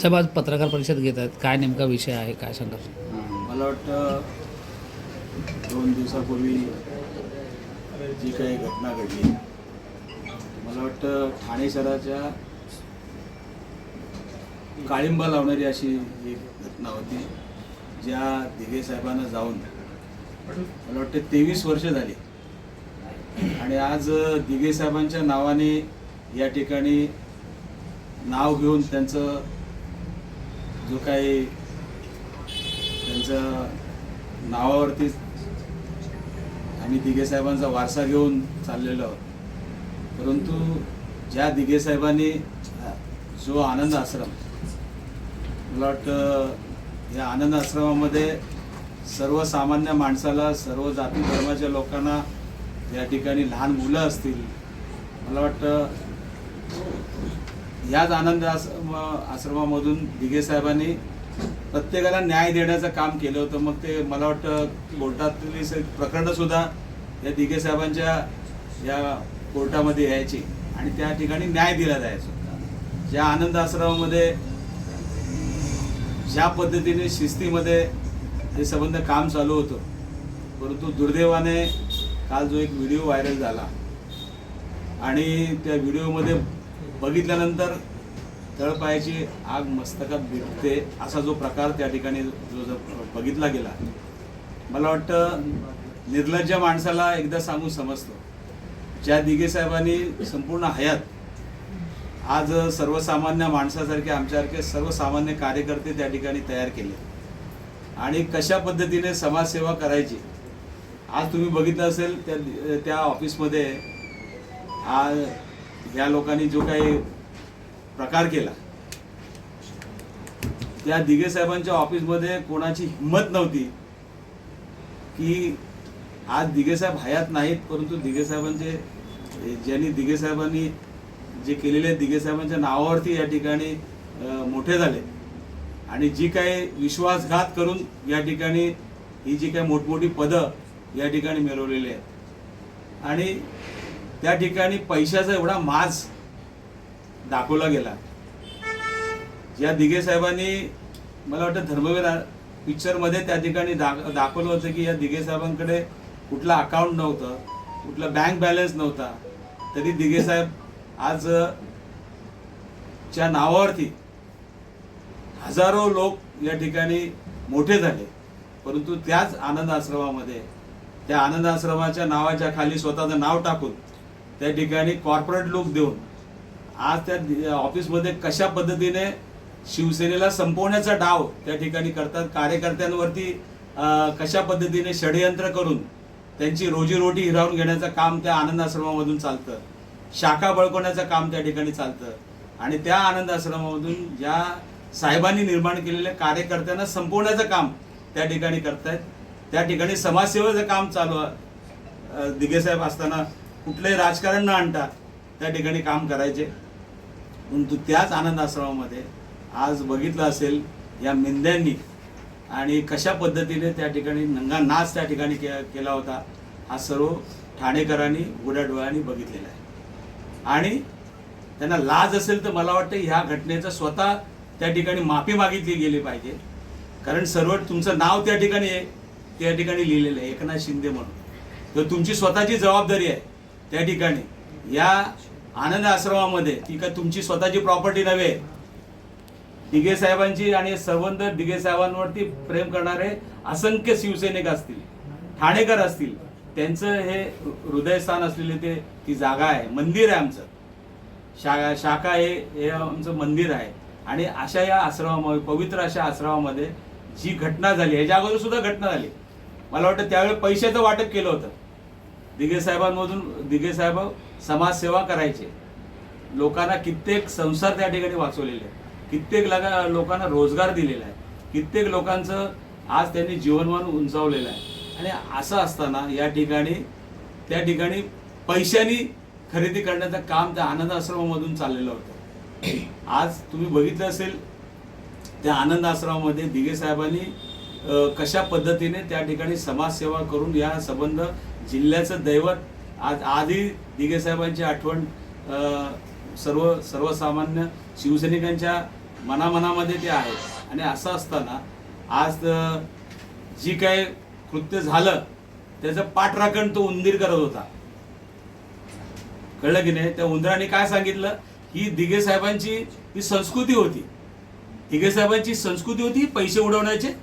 साहेब आज पत्रकार परिषद घेत आहेत. काय नेमका विषय आहे? काय सांगा मला वाटतं दोन दिवसापूर्वी जी काही घटना घडली मला वाटतं ठाणे शहराच्या काळिंबा लावणारी अशी एक घटना होती ज्या दिघे साहेबांना जाऊन मला वाटतं तेवीस वर्ष झाली. आणि आज दिघे साहेबांच्या नावाने या ठिकाणी नाव घेऊन त्यांचं जो काही त्यांच्या नावावरती आम्ही दिघे साहेबांचा वारसा घेऊन चाललेलो आहोत परंतु ज्या दिघे साहेबांनी जो आनंद आश्रम मला वाटतं या आनंद आश्रमामध्ये सर्वसामान्य माणसाला सर्व जाती धर्माच्या लोकांना या ठिकाणी लहान मुलं असतील. मला वाटतं याच आनंद आश्रम आश्रमामधून दिघे साहेबांनी प्रत्येकाला न्याय देण्याचं काम केलं होतं. मग ते मला वाटतं कोर्टातली स- प्रकरणं सुद्धा या दिघे साहेबांच्या या कोर्टामध्ये यायची आणि त्या ठिकाणी न्याय दिला जायचा. ज्या आनंद आश्रमामध्ये ज्या पद्धतीने शिस्तीमध्ये हे संबंध काम चालू होतं परंतु दुर्दैवाने काल जो एक व्हिडिओ व्हायरल झाला आणि त्या व्हिडिओमध्ये बघितल्यानंतर तळपायाची आग मस्तकात भिडते असा जो प्रकार त्या ठिकाणी जो जो बघितला गेला मला वाटतं निर्लज्ज माणसाला एकदा सांगून समजतो. ज्या दिघे साहेबांनी संपूर्ण हयात आज सर्वसामान्य माणसासारखे आमच्यासारखे सर्वसामान्य कार्यकर्ते त्या ठिकाणी तयार केले. आणि कशा पद्धतीने समाजसेवा करायची आज तुम्ही बघितलं असेल त्या त्या ऑफिसमध्ये आज या लोकांनी जो काही प्रकार केला त्या दिघे साहेबांच्या ऑफिसमध्ये कोणाची हिंमत नव्हती की आज दिघे साहेब हयात नाहीत परंतु दिघे साहेबांचे ज्यांनी दिघे साहेबांनी जे केलेले दिघे साहेबांच्या नावावरती या ठिकाणी मोठे झाले. आणि जी काही विश्वासघात करून या ठिकाणी ही जी काही मोठमोठी पदं या ठिकाणी मिळवलेली आहेत. आणि त्या ठिकाणी पैशाचा एवढा माज दाखवला गेला. ज्या दिघे साहेबांनी मला वाटतं धर्मवीर पिक्चरमध्ये त्या ठिकाणी दा दाखवलं होतं की या दिघे साहेबांकडे कुठला अकाउंट नव्हतं कुठला बँक बॅलन्स नव्हता. तरी दिघे साहेब आज च्या नावावरती हजारो लोक या ठिकाणी मोठे झाले. परंतु त्याच आनंद आश्रमामध्ये त्या आनंद आश्रमाच्या नावाच्या खाली स्वतःचं नाव टाकून त्या ठिकाणी कॉर्पोरेट लुक देऊन आज त्या ऑफिसमध्ये कशा पद्धतीने शिवसेनेला संपवण्याचा डाव त्या ठिकाणी करतात कार्यकर्त्यांवरती कशा पद्धतीने षडयंत्र करून त्यांची रोजीरोटी हिरावून घेण्याचं काम त्या आनंद आश्रमामधून चालतं शाखा बळकवण्याचं काम त्या ठिकाणी चालतं आणि त्या आनंद आश्रमामधून ज्या साहेबांनी निर्माण केलेल्या कार्यकर्त्यांना संपवण्याचं काम त्या ठिकाणी करतायत. त्या ठिकाणी समाजसेवेचं काम चालू आहे असताना कुठलंही राजकारण न आणता त्या ठिकाणी काम करायचे. परंतु त्याच आनंद आश्रमामध्ये आज बघितलं असेल या मेंद्यांनी आणि कशा पद्धतीने त्या ठिकाणी नंगा नाच त्या ठिकाणी के केला होता हा सर्व ठाणेकरांनी उघड्या डोळ्यांनी बघितलेला आहे. आणि त्यांना लाज असेल तर मला वाटतं ह्या घटनेचं स्वतः त्या ठिकाणी माफी मागितली गेली पाहिजे. कारण सर्व तुमचं नाव त्या ठिकाणी आहे त्या ठिकाणी लिहिलेलं आहे एकनाथ शिंदे म्हणून. तर तुमची स्वतःची जबाबदारी आहे. त्या ठिकाणी. या आनंद आश्रमामध्ये ती का तुमची स्वतःची प्रॉपर्टी नव्हे दिघे साहेबांची आणि सर्वंत दिघे साहेबांवरती प्रेम करणारे असंख्य शिवसैनिक असतील ठाणेकर असतील त्यांचं हे हृदयस्थान असलेले ते ती जागा आहे मंदिर आहे आमचं. शा शाखा हे हे आमचं मंदिर आहे. आणि अशा या आश्रमामध्ये पवित्र अशा आश्रमामध्ये जी घटना झाली ह्याच्या अगोदर सुद्धा घटना झाली. मला वाटतं त्यावेळी पैशाचं वाटप केलं होतं. दिघे साहेबांमधून दिघे साहेब समाजसेवा करायचे. लोकांना कित्येक संसार त्या ठिकाणी वाचवलेले आहेत. कित्येक लगा लोकांना रोजगार दिलेला आहे. कित्येक लोकांचं आज त्यांनी जीवनमान उंचावलेलं आहे. आणि असं असताना या ठिकाणी त्या ठिकाणी पैशानी खरेदी करण्याचं काम त्या आनंद आश्रमामधून चाललेलं होतं. आज तुम्ही बघितलं असेल त्या आनंद आश्रमामध्ये दिघे साहेबांनी कशा पद्धतीने त्या ठिकाणी समाजसेवा करून या संबंध जिल्ह्याचं दैवत आज आधी दिघे साहेबांची आठवण सर्व सर्वसामान्य शिवसैनिकांच्या मनामनामध्ये ते आहे. आणि असं असताना आज जी काय कृत्य झालं त्याचं पाठराखण तो उंदीर करत होता. कळलं की नाही? त्या उंदराने काय सांगितलं? ही दिघे साहेबांची ही संस्कृती होती. दिघे साहेबांची संस्कृती होती पैसे उडवण्याचे.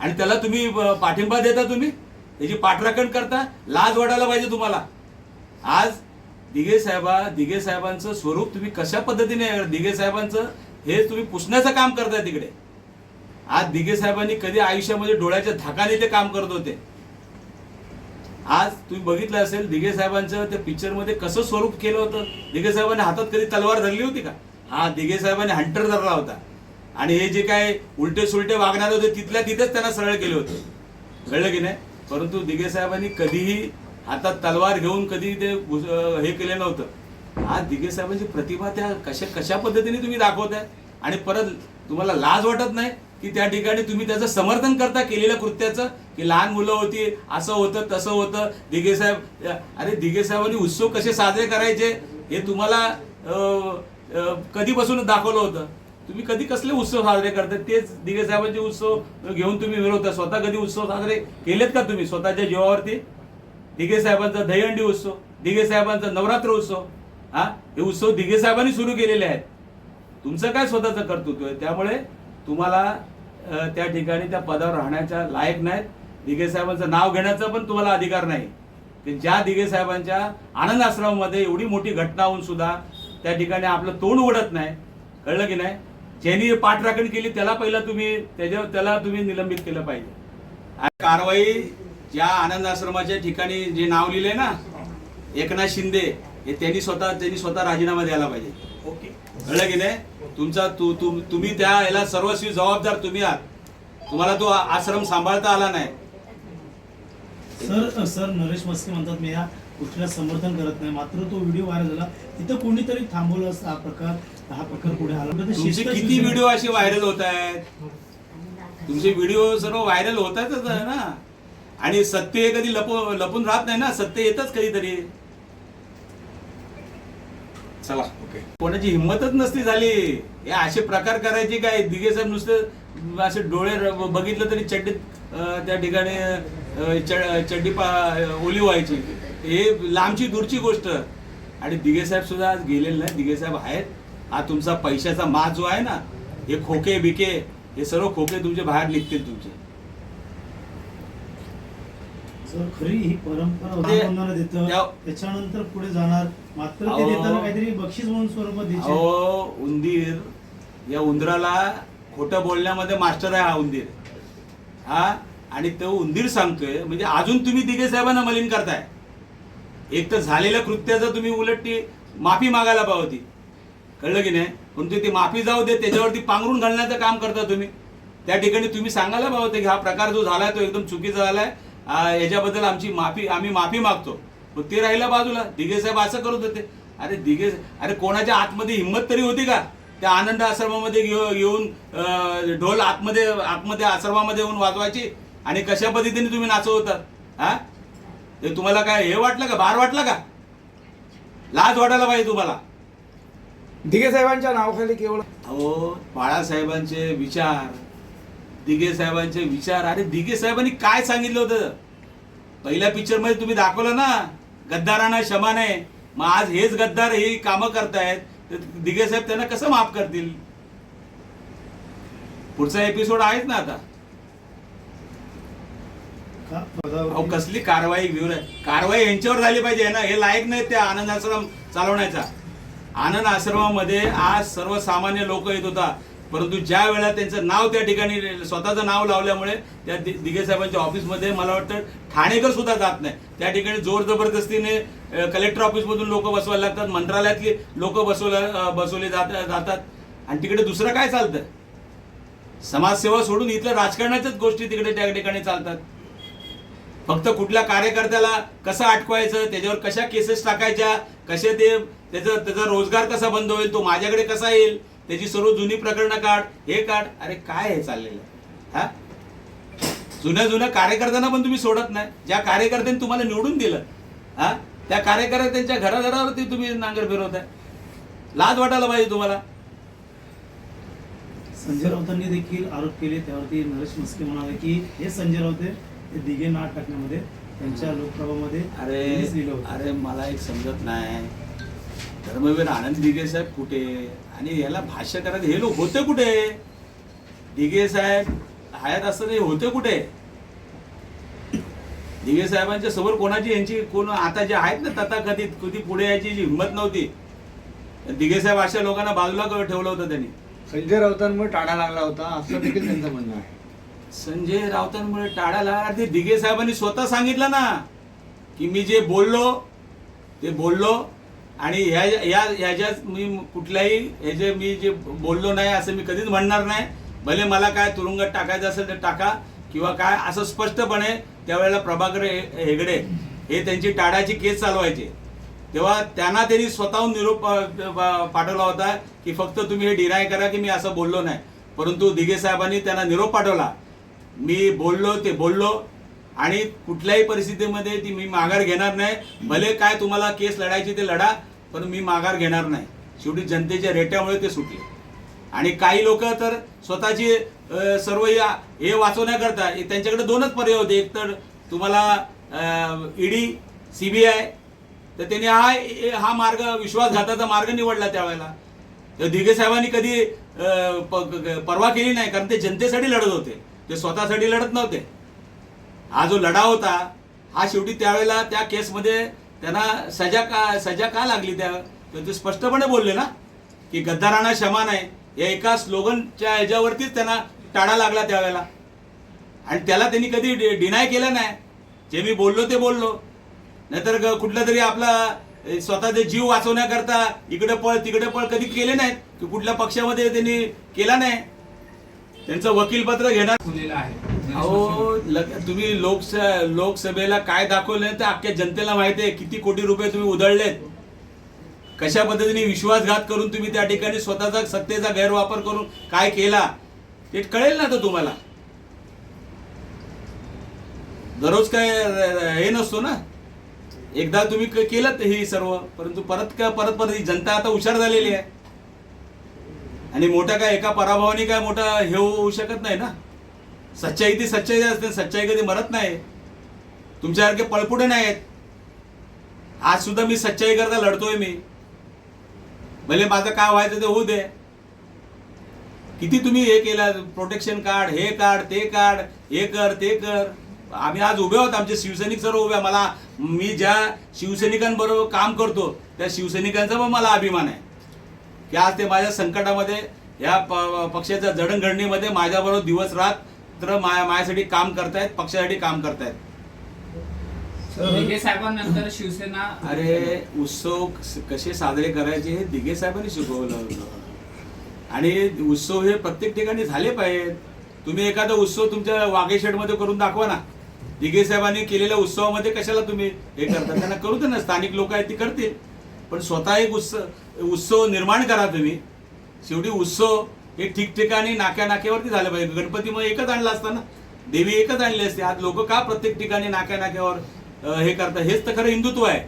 आणि त्याला तुम्ही पाठिंबा देता तुम्ही? त्याची पाठराखण करता लाज वाटायला पाहिजे तुम्हाला. आज दिघे साहेबा दिघे साहेबांचं स्वरूप तुम्ही कशा पद्धतीने दिघे साहेबांचं हे तुम्ही पुसण्याचं काम करताय तिकडे. आज दिघे साहेबांनी कधी आयुष्यामध्ये डोळ्याच्या धाकाने ते काम करत होते. आज तुम्ही बघितलं असेल दिघे साहेबांचं त्या पिक्चरमध्ये कसं स्वरूप केलं होतं. दिघे साहेबांनी हातात कधी तलवार धरली होती का? हा दिघे साहेबांनी हंटर धरला होता. आणि हे जे काय उलटे सुलटे वागणारे होते तिथल्या तिथेच त्यांना सरळ केले होते. कळलं की नाही? परंतु दिघे साहेबांनी कधीही हातात तलवार घेऊन कधी ते हे केलं नव्हतं. आज दिघे साहेबांची प्रतिभा त्या कशा कशा पद्धतीने तुम्ही दाखवताय? आणि परत तुम्हाला लाज वाटत नाही की त्या ठिकाणी तुम्ही त्याचं समर्थन करता केलेल्या कृत्याचं? की लहान मुलं होती असं होतं तसं होतं दिघे साहेब अरे दिघे साहेबांनी उत्सव कसे साजरे करायचे हे तुम्हाला कधीपासून दाखवलं होतं? तुम्ही कधी कसले उत्सव साजरे करता? तेच दिघे साहेबांचे उत्सव घेऊन तुम्ही मिळवता स्वतः कधी उत्सव साजरे केलेत का तुम्ही? स्वतःच्या जीवावरती? दिघे साहेबांचा दहीहंडी उत्सव दिघे साहेबांचा नवरात्र उत्सव हा? हे उत्सव दिघे साहेबांनी सुरू केलेले आहेत. तुमचं काय स्वतःचं कर्तृत्व आहे? त्यामुळे तुम्हाला त्या ठिकाणी त्या पदावर राहण्याच्या लायक नाहीत. दिघे साहेबांचं नाव घेण्याचा पण तुम्हाला अधिकार नाही. ज्या दिघे साहेबांच्या आनंद आश्रमामध्ये एवढी मोठी घटना होऊन सुद्धा त्या ठिकाणी आपलं तोंड उघडत नाही. कळलं की नाही? ज्यांनी पाठराखण केली त्याला पहिला तुम्ही त्याच्यावर त्याला तुम्ही निलंबित केलं पाहिजे. आणि कारवाई ज्या आनंद आश्रमाच्या ठिकाणी जे नाव लिहिले ना एकनाथ शिंदे हे त्यांनी स्वतः त्यांनी स्वतः राजीनामा द्यायला पाहिजे. ओके. कळलं की नाही? तुमचा तू तू तुम्ही त्या याला सर्वस्वी जबाबदार तुम्ही आहात. तुम्हाला तो आश्रम सांभाळता आला नाही. सर सर नरेश मस्के म्हणतात मी या गोष्टीला समर्थन करत नाही. मात्र तो व्हिडिओ व्हायरल झाला. तिथं कोणीतरी थांबवलं असतं हा प्रकार. हा प्रकार पुढे आला. तुमचे शिस्त किती व्हिडिओ असे व्हायरल होत आहेत? तुमचे व्हिडिओ सर्व व्हायरल होतातच आहे ना? आणि सत्य हे कधी लपू लपून राहत नाही ना? सत्य येतच कधीतरी. चला कोणाची हिंमतच नसती झाली. हे असे प्रकार करायचे काय? दिघे साहेब नुसतं असे डोळे र- बघितलं तरी चड्डीत अं, त्या ठिकाणी अं, च- चड्डी पा ओली व्हायची. हे लांबची दूरची गोष्ट. आणि दिघे साहेब सुद्धा आज गेलेले नाही दिघे साहेब आहेत. हा तुमचा पैशाचा माज जो आहे ना हे खोके बिके हे सर्व खोके तुमचे बाहेर निघतील तुमचे. जर खरी ही परंपरा ते- उल्लंघनाला देतं त्या- त्याच्यानंतर पुढे जाणार मात्र ते अहो. देताना काहीतरी बक्षीस म्हणून स्वरूपात द्यायचे. अहो उंदीर या उंदराला खोटं बोलण्यामध्ये मास्टर आहे हा उंदीर. हा? आणि तो उंदीर सांगतोय म्हणजे अजून तुम्ही दिघे साहेबांना मलिन करताय. एक तर झालेल्या कृत्याचा तुम्ही उलट ती माफी मागायला पाहिजे होती कळलं की नाही? परंतु ती माफी जाऊ दे त्याच्यावरती पांघरून घालण्याचं काम करता तुम्ही. त्या ठिकाणी तुम्ही सांगायला पाहिजे की हा प्रकार जो झालाय तो एकदम चुकीचा झालाय. याच्याबद्दल आमची माफी आम्ही माफी मागतो. मग ते राहिलं बाजूला. दिघे साहेब असं करत होते. अरे दिघे अरे कोणाच्या आतमध्ये हिंमत तरी होती का? त्या आनंद आश्रमामध्ये येऊन ढोल आतमध्ये आतमध्ये आश्रमामध्ये येऊन वाजवायची? आणि कशा पद्धतीने तुम्ही नाचवतात हा ते तुम्हाला काय हे वाटलं का? भार वाटलं का? लाज वाटायला पाहिजे तुम्हाला. दिघे साहेबांच्या नावाखाली केवळ अहो बाळासाहेबांचे विचार दिघे साहेबांचे विचार अरे दिघे साहेबांनी काय सांगितलं होतं? पहिल्या पिक्चरमध्ये तुम्ही दाखवलं ना गद्दारांना क्षमा नाही मग आज हेच गद्दार ही कामं करतायत. तर दिघे साहेब त्यांना कसं माफ करतील? पुढचा एपिसोड आहेच ना आता. का अहो कसली कारवाई विरोध कारवाई यांच्यावर झाली पाहिजे ना हे लायक नाही त्या आनंद आश्रम चालवण्याचा. आनंद आश्रमामध्ये आज सर्वसामान्य लोक येत होता. परंतु ज्या वेळेला त्यांचं नाव त्या ठिकाणी स्वतःचं नाव लावल्यामुळे त्या दि- दिघे साहेबांच्या ऑफिसमध्ये मला वाटतं ठाणेकर सुद्धा जात नाही. त्या ठिकाणी जोर जबरदस्तीने कलेक्टर ऑफिसमधून लोक बसवायला लागतात. मंत्रालयातली लोक बसवल्या बसवले जात जातात. आणि तिकडे दुसरं काय चालतं? समाजसेवा सोडून इथल्या राजकारणाच्याच गोष्टी तिकडे त्या ठिकाणी चालतात. फक्त कुठल्या कार्यकर्त्याला कसं अटकवायचं त्याच्यावर कशा केसेस टाकायच्या कसे ते त्याचा त्याचा रोजगार कसा बंद होईल तो माझ्याकडे कसा येईल त्याची सर्व जुनी प्रकरणं काढ हे काढ. अरे काय हे चाललेलं आहे? हा? जुन्या जुन्या कार्यकर्त्यांना पण तुम्ही सोडत नाही. ज्या कार्यकर्त्यांनी तुम्हाला निवडून दिलं हा? त्या कार्यकर्त्यांच्या घराघरावरती तुम्ही नांगर फिरवताय. लाज वाटायला पाहिजे तुम्हाला. संजय राऊतांनी देखील आरोप केले त्यावरती नरेश म्हस्के म्हणाले की हे संजय राऊत ते दिघे नाट टाकण्यामध्ये त्यांच्या लोकप्रभामध्ये अरे. अरे मला एक समजत नाही. धर्मवीर आनंद दिघे साहेब कुठे? आणि याला भाष्य करायचं हे लोक होते कुठे? दिघे साहेब हयात असताना हे होते कुठे? दिघे साहेबांच्या समोर कोणाची यांची कोण आता जे आहेत ना तथाकथित कधी पुढे यायची जी हिंमत नव्हती. दिघे साहेब अशा लोकांना बाजूला ठेवलं होतं त्यांनी. संजय राऊतांमुळे टाळा लागला होता असं देखील त्यांचं म्हणणं आहे. संजय राऊतांमुळे टाळा लागला ते दिघे साहेबांनी स्वतः सांगितलं ना की मी जे बोललो ते बोललो आणि ह्या या ह्याच्यात मी कुठल्याही ह्याचे मी जे बोललो नाही असं मी कधीच म्हणणार नाही. भले मला काय तुरुंगात टाकायचं असेल तर टाका किंवा काय असं स्पष्टपणे त्यावेळेला प्रभाकर हे- हेगडे हे त्यांची टाडाची केस चालवायचे. तेव्हा त्यांना त्यांनी स्वतःहून निरोप पाठवला होता की फक्त तुम्ही हे डिनाय करा की मी असं बोललो नाही. परंतु दिघे साहेबांनी त्यांना निरोप पाठवला. मी बोललो ते बोललो आणि कुठल्याही परिस्थितीमध्ये ती मी माघार घेणार नाही. भले काय तुम्हाला केस लढायची ते लढा पण मी माघार घेणार नाही. शेवटी जनतेच्या रेट्यामुळे ते सुटले. आणि काही लोक तर स्वतःची सर्व या- हे वाचवण्याकरता त्यांच्याकडे दोनच पर्याय होते. एक तर तुम्हाला ईडी आय तर त्यांनी हा हा मार्ग विश्वासघाताचा मार्ग निवडला त्यावेळेला. तर दिघे साहेबांनी कधी प- परवा केली नाही कारण ते जनतेसाठी लढत होते. ते स्वतःसाठी लढत नव्हते. हा जो लढा होता हा शेवटी त्यावेळेला त्या केसमध्ये त्यांना सजा का सजा का लागली त्या? ते स्पष्टपणे बोलले ना की गद्दारांना क्षमा नाही. या एका स्लोगनच्या ह्याच्यावरतीच त्यांना टाळा लागला त्यावेळेला. आणि त्याला त्यांनी कधी डिनाय केलं नाही. जे मी बोललो ते बोललो. नाहीतर ग- कुठला तरी आपला स्वतःचे जीव वाचवण्याकरता इकडे पळ तिकडे पळ कधी केले नाहीत? की कुठल्या पक्षामध्ये त्यांनी केला नाही? त्यांचं वकीलपत्र घेणार आहे. अहो तुम्ही लोकस लोकसभेला काय दाखवलं तर अख्ख्या जनतेला माहिती आहे. किती कोटी रुपये तुम्ही उधळलेत. कशा पद्धतीने विश्वासघात करून तुम्ही त्या ठिकाणी स्वतःचा सत्तेचा गैरवापर करून काय केला ते कळेल ना तर तुम्हाला. दररोज काय हे नसतो ना. एकदा तुम्ही क- केलं हे सर्व परंतु परत का परत परत ही जनता आता हुशार झालेली आहे. आणि मोठा काय एका पराभवाने काय मोठा हे होऊ शकत नाही ना. सच्चाई ती सच्चाई असते सच्चाई कधी मरत नाही. तुमच्यासारखे पळपुटे नाही आहेत आज सुद्धा मी सच्चाई करता लढतोय मी. भले माझं काय व्हायचं ते होऊ दे. किती तुम्ही हे केलं प्रोटेक्शन कार्ड हे कार्ड ते कार्ड हे कर ते कर. आम्ही आज उभे आहोत आमचे शिवसैनिक सर्व उभे मला मी ज्या शिवसैनिकांबरोबर काम करतो त्या शिवसैनिकांचा पण मला अभिमान आहे. की आज ते माझ्या संकटामध्ये या प- पक्षाच्या जडणघडणीमध्ये माझ्याबरोबर दिवस रात रात्र मा माझ्यासाठी काम करतायत पक्षासाठी काम करतायत. दिघे साहेबांनंतर शिवसेना अरे उत्सव कसे साजरे करायचे हे दिघे साहेबांनी शिकवलं होतं. आणि उत्सव हे प्रत्येक ठिकाणी झाले पाहिजेत. तुम्ही एखादा उत्सव तुमच्या वाघेशेडमध्ये करून दाखवा ना. दिघे साहेबांनी केलेल्या उत्सवामध्ये कशाला तुम्ही हे करता? त्यांना करू दे ना स्थानिक लोक आहेत ती करतील. पण स्वतः एक उत्सव उत्सव निर्माण करा तुम्ही. शेवटी उत्सव हे ठिकठिकाणी नाक्या नाक्यावरती झालं पाहिजे. गणपतीमध्ये एकच आणला असता ना? देवी एकच आणली असते. आज लोक का प्रत्येक ठिकाणी नाक्या नाक्यावर हे करतात? हेच तर खरं हिंदुत्व आहे.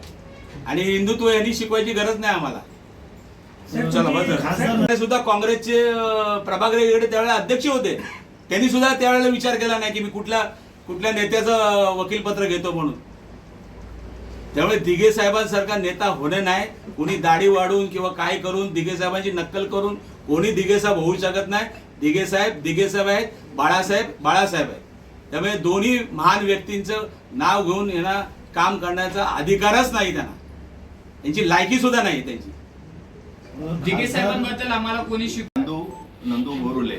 आणि हे हिंदुत्व यांनी शिकवायची गरज नाही आम्हाला. चला सुद्धा काँग्रेसचे अं, प्रभाकर हेगडे त्यावेळेला अध्यक्ष होते. त्यांनी सुद्धा त्यावेळेला विचार केला नाही की मी कुठल्या कुठल्या नेत्याचं वकीलपत्र घेतो म्हणून. त्यामुळे दिघे साहेबांसारखा नेता होणे नाही. कोणी दाढी वाढवून किंवा काय करून दिघे साहेबांची नक्कल करून कोणी दिघे साहेब होऊ शकत नाही. दिघे साहेब दिघे साहेब आहेत बाळासाहेब बाळासाहेब आहेत. त्यामुळे दोन्ही महान व्यक्तींचं नाव घेऊन यांना काम करण्याचा अधिकारच नाही त्यांना. त्यांची लायकी सुद्धा नाही त्यांची. दिघे साहेबांबद्दल आम्हाला कोणी शिक नंदू नंदू बोरुले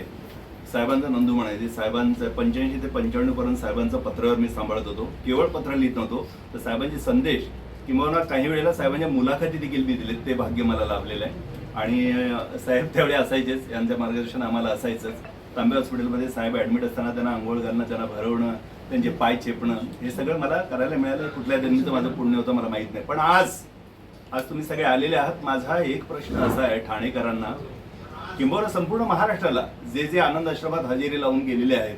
साहेबांचा नंदू म्हणायचे. साहेबांचं पंच्याऐंशी ते पंच्याण्णव पर्यंत साहेबांचं पत्रावर मी सांभाळत होतो. केवळ पत्र लिहित नव्हतो. तर साहेबांचे संदेश किंवा काही वेळेला साहेबांच्या मुलाखती देखील मी दिलेत. ते भाग्य मला लाभलेलं आहे. आणि साहेब तेवढे असायचेच. यांचं मार्गदर्शन आम्हाला असायचंच. तांबे हॉस्पिटलमध्ये साहेब ॲडमिट असताना त्यांना आंघोळ घालणं त्यांना भरवणं त्यांचे पाय चेपणं हे सगळं मला करायला मिळालं. कुठल्या जन्मीचं माझं पुण्य होतं मला माहीत नाही. पण आज आज तुम्ही सगळे आलेले आहात. माझा एक प्रश्न असा आहे ठाणेकरांना किंबहुना संपूर्ण महाराष्ट्राला जे जे आनंद आश्रमात हजेरी लावून गेलेले आहेत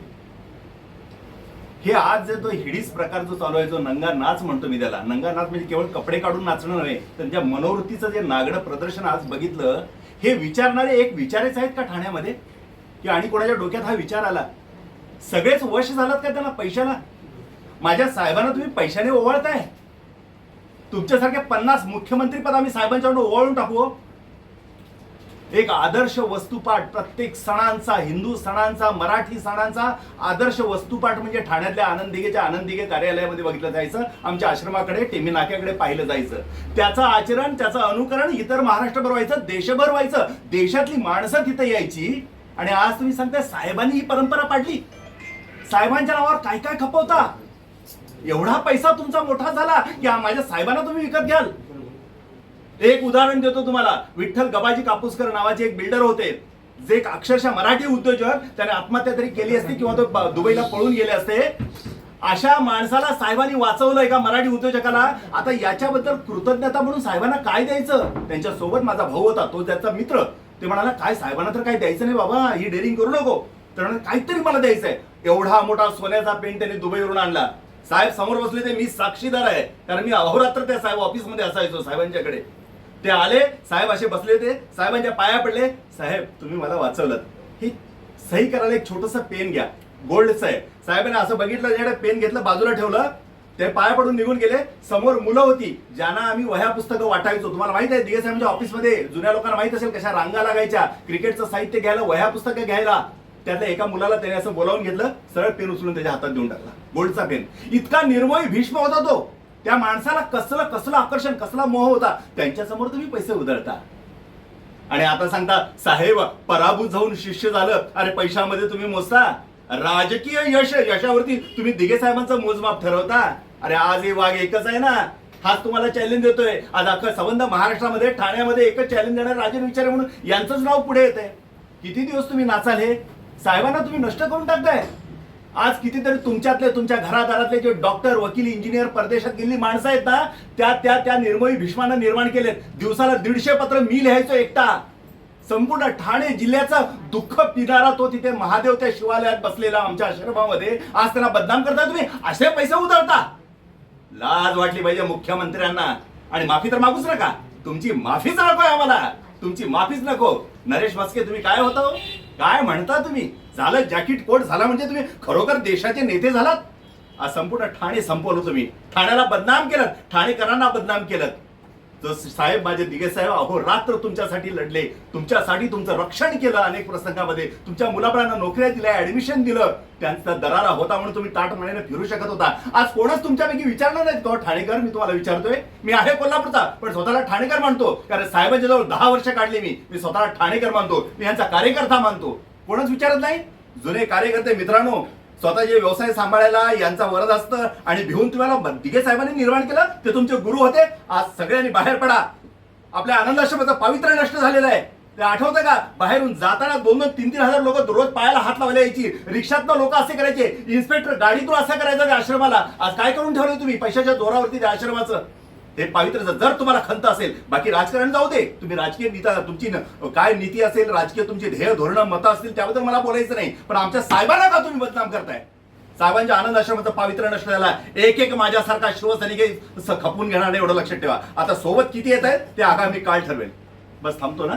हे आज जे तो हिडीस प्रकार जो चालू आहे जो नंगा नाच म्हणतो मी त्याला नंगा नाच म्हणजे केवळ कपडे काढून नाचणं नव्हे त्यांच्या मनोवृत्तीचं जे नागडं प्रदर्शन आज बघितलं हे विचारणारे एक विचारेच आहेत का ठाण्यामध्ये? की आणि कोणाच्या डोक्यात हा विचार आला? सगळेच वश झालात का त्यांना पैशाला? माझ्या साहेबांना तुम्ही पैशाने ओवाळताय. तुमच्यासारख्या पन्नास मुख्यमंत्री पद आम्ही साहेबांच्याकडून ओवाळून टाकू हो. एक आदर्श वस्तुपाठ प्रत्येक सणांचा हिंदू सणांचा मराठी सणांचा आदर्श वस्तुपाठ म्हणजे ठाण्यातल्या आनंद दिघेच्या आनंद कार्यालयामध्ये बघितलं जायचं. आमच्या आश्रमाकडे टेमी नाक्याकडे पाहिलं जायचं. त्याचं आचरण त्याचं अनुकरण इतर महाराष्ट्रभर व्हायचं देशभर व्हायचं. देशातली माणसं तिथे यायची. आणि आज तुम्ही सांगताय साहेबांनी ही परंपरा पाडली. साहेबांच्या नावावर काय काय खपवता? एवढा पैसा तुमचा मोठा झाला की माझ्या साहेबांना तुम्ही विकत घ्याल. एक उदाहरण देतो तुम्हाला. विठ्ठल गबाजी कापूसकर नावाचे एक बिल्डर होते. जे एक अक्षरशः मराठी उद्योजक त्याने आत्महत्या तरी केली असती किंवा तो दुबईला पळून गेले असते. अशा माणसाला साहेबांनी वाचवलं एका मराठी उद्योजकाला. आता याच्याबद्दल कृतज्ञता म्हणून साहेबांना काय द्यायचं? त्यांच्यासोबत माझा भाऊ होता तो त्याचा मित्र. ते म्हणाला काय साहेबांना तर काय द्यायचं नाही बाबा ही डेअरिंग करू नको. तर काहीतरी मला द्यायचंय. एवढा मोठा सोन्याचा पेंट त्याने दुबईवरून आणला. साहेब समोर बसले ते मी साक्षीदार आहे. कारण मी अहोरात्र त्या साहेब ऑफिसमध्ये असायचो साहेबांच्याकडे. ते आले साहेब असे बसले होते. साहेबांच्या पाया पडले. साहेब तुम्ही मला वाचवलं. ही सही करायला एक छोटस पेन घ्या. गोल्डचं आहे साहेबांनी असं बघितलं ज्याकडे पेन घेतलं बाजूला ठेवलं. ते पाया पडून निघून गेले. समोर मुलं होती ज्यांना आम्ही वह्या पुस्तकं वाटायचो. तुम्हाला माहीत आहे दिगे साहेबांच्या ऑफिसमध्ये जुन्या लोकांना माहीत असेल कशा रांगा लागायच्या क्रिकेटचं साहित्य घ्यायला वह्या पुस्तकं घ्यायला. त्यातल्या एका मुलाला त्याने असं बोलावून घेतलं सरळ पेन उचलून त्याच्या हातात देऊन टाकला. गोल्डचा पेन. इतका निर्मोही भीष्म होता तो. त्या माणसाला कसलं कसलं आकर्षण कसला मोह होता त्यांच्यासमोर तुम्ही पैसे उधळता. आणि आता सांगता साहेब पराभूत जाऊन शिष्य झालं अरे पैशामध्ये तुम्ही मोजता. राजकीय यश यशावरती तुम्ही दिघे साहेबांचं मोजमाप ठरवता. अरे आज हे वाघ एकच आहे ना. हाच तुम्हाला चॅलेंज देतोय. आज अख्खा संबंध महाराष्ट्रामध्ये ठाण्यामध्ये एकच चॅलेंज देणार राजन विचारे म्हणून यांचंच नाव पुढे येत आहे किती दिवस तुम्ही नाचाल हे? साहेबांना तुम्ही नष्ट करून टाकताय. आज कितीतरी तुमच्यातले तुमच्या घरादारातले जे डॉक्टर वकील इंजिनियर परदेशात गेलेली माणसं आहेत ना त्या त्या त्या निर्मोही भीष्मानं निर्माण केलेत. दिवसाला दीडशे पत्र मी लिहायचो एकटा. संपूर्ण ठाणे जिल्ह्याचा दुःख पिणारा तो तिथे महादेव त्या शिवालयात बसलेला आमच्या आश्रमामध्ये. आज त्यांना बदनाम करता तुम्ही? असे पैसे उधळता. लाज वाटली पाहिजे मुख्यमंत्र्यांना. आणि माफी तर मागूच नका. तुमची माफीच नकोय आम्हाला. तुमची माफीच नको. नरेश मस्के तुम्ही काय होता? हो? काय म्हणता तुम्ही? झालं जॅकेट कोट झाला म्हणजे तुम्ही खरोखर देशाचे नेते झालात? आज संपूर्ण ठाणे संपवलं तुम्ही. ठाण्याला बदनाम केलं. ठाणेकरांना बदनाम केलं. साहेब माझे दिगे साहेब अहो रात्र तुमच्यासाठी लढले. तुमच्यासाठी तुमचं रक्षण केलं अनेक प्रसंगामध्ये. तुमच्या मुलाबाळांना नोकऱ्या दिल्या ऍडमिशन दिलं. त्यांचा दरारा होता म्हणून तुम्ही ताटमानेने फिरू शकत होता. आज कोणच तुमच्यापैकी विचारणार नाही तो ठाणेकर मी तुम्हाला विचारतोय. मी आहे कोल्हापूरचा पण स्वतःला ठाणेकर मानतो. कारण साहेबांच्या जवळ दहा वर्ष काढली मी. मी स्वतःला ठाणेकर मानतो. मी यांचा कार्यकर्ता मानतो. कोणच विचारत नाही? जुने कार्यकर्ते मित्रांनो स्वतःचे व्यवसाय सांभाळायला यांचा वरद असतं आणि भिवून तुम्हाला दिगे साहेबांनी निर्माण केलं ते तुमचे गुरु होते. आज सगळ्यांनी बाहेर पडा. आपल्या आनंदाश्रमाचं पावित्र्य नष्ट झालेलं आहे. ते आठवतं का? बाहेरून जाताना दोन दोन तीन तीन हजार लोक दररोज पायाला हात लावले यायची. रिक्षातनं लोक असे करायचे इन्स्पेक्टर गाडीतून असं करायचं त्या आश्रमाला? आज काय करून ठेवलं तुम्ही? पैशाच्या जोरावरती त्या आश्रमाचं. ते पावित्र्य जर तुम्हाला खंत असेल बाकी राजकारण जाऊ दे. तुम्ही राजकीय नीता तुमची काय नीती असेल राजकीय तुमची ध्येय धोरणं मतं असतील त्याबद्दल मला बोलायचं नाही. पण आमच्या साहेबांना का तुम्ही बदनाम करताय? साहेबांच्या आनंद आश्रमाचं पावित्र्य नष्ट झाला एक एक माझ्यासारखा शिवसैनिक खपून घेणार नाही एवढं लक्षात ठेवा. आता सोबत किती येत आहेत ते आगामी काळ ठरवेल. बस थांबतो ना?